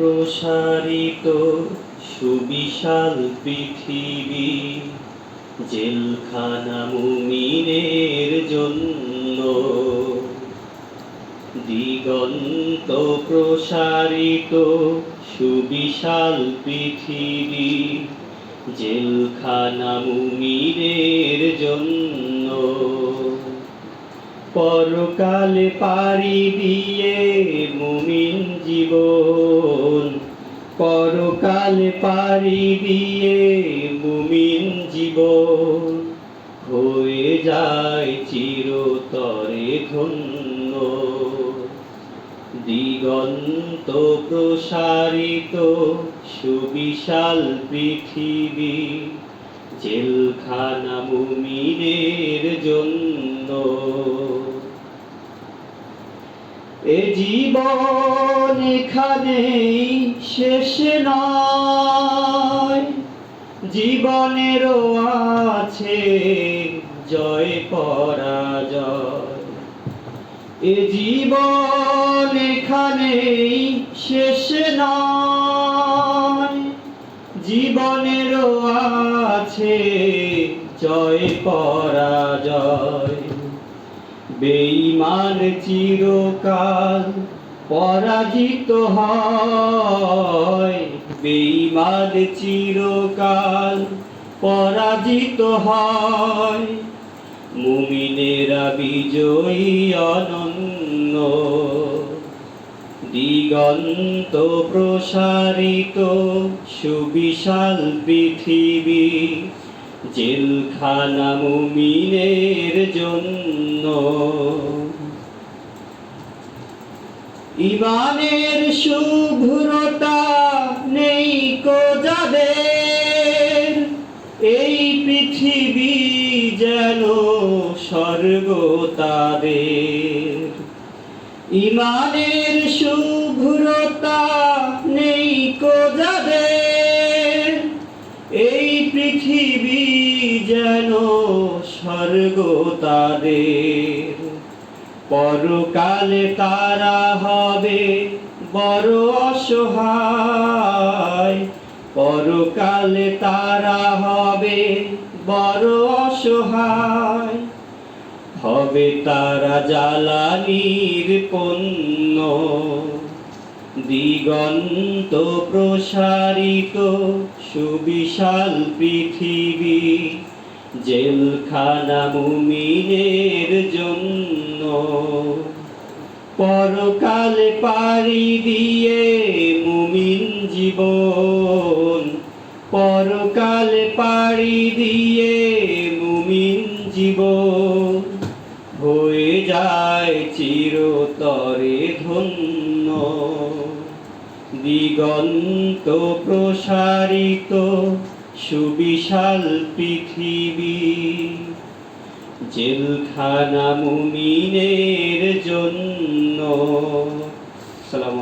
প্রসারিত সুবিশাল পৃথিবী, জেলখানা মুমিনের জন্য। দিগন্ত প্রসারিত সুবিশাল পৃথিবী, জেলখানা মুমিনের জন্য। পরকালে পাড়ি দিয়ে মুমিন জীবন পরকালে পাড়ি দিয়ে মুমিন জীবন হয়ে যায় চিরতরে ধন্য। দিগন্ত প্রসারিত সুবিশাল পৃথিবী, জেলখানা মুমিনের জন্য এ জীবন এখানেই শেষ নয়। জীবনেরও আছে জয়, পরাজয়। এ জীবন এখানেই শেষ নয়। জীবনেরও আছে জয়, পরাজয়। বেঈমান চিরকাল পরাজিত হয়। বেঈমান চিরকাল পরাজিত হয়। মুমিনেরা বিজয়ী অনন্য। দিগন্ত প্রসারিত সুবিশাল পৃথিবী জেলখানা মুমিনের জন্য। ইমানের শুভ্রতা নেই কো যাদের, এই পৃথিবী যেন স্বর্গ তাদের। ইমানের শুভ্রতা পৃথিবী যেন স্বর্গ তাদের। পরকালে তারা হবে বড় অসহায়। পরকালে তারা হবে বড় অসহায়। হবে তারা জ্বালানির পণ্য। দিগন্ত প্রসারিত সুবিশাল পৃথিবী, জেলখানা মুমিনের জন্য পরকালে পাড়ি দিয়ে মুমিন জীবন, পরকালে পাড়ি দিয়ে মুমিন জীবন। হয়ে যায় চিরতরে ধন্য। দিগন্ত প্রসারিত সুবিশাল পৃথিবী জেলখানা মুমিনের জন্য। সালাম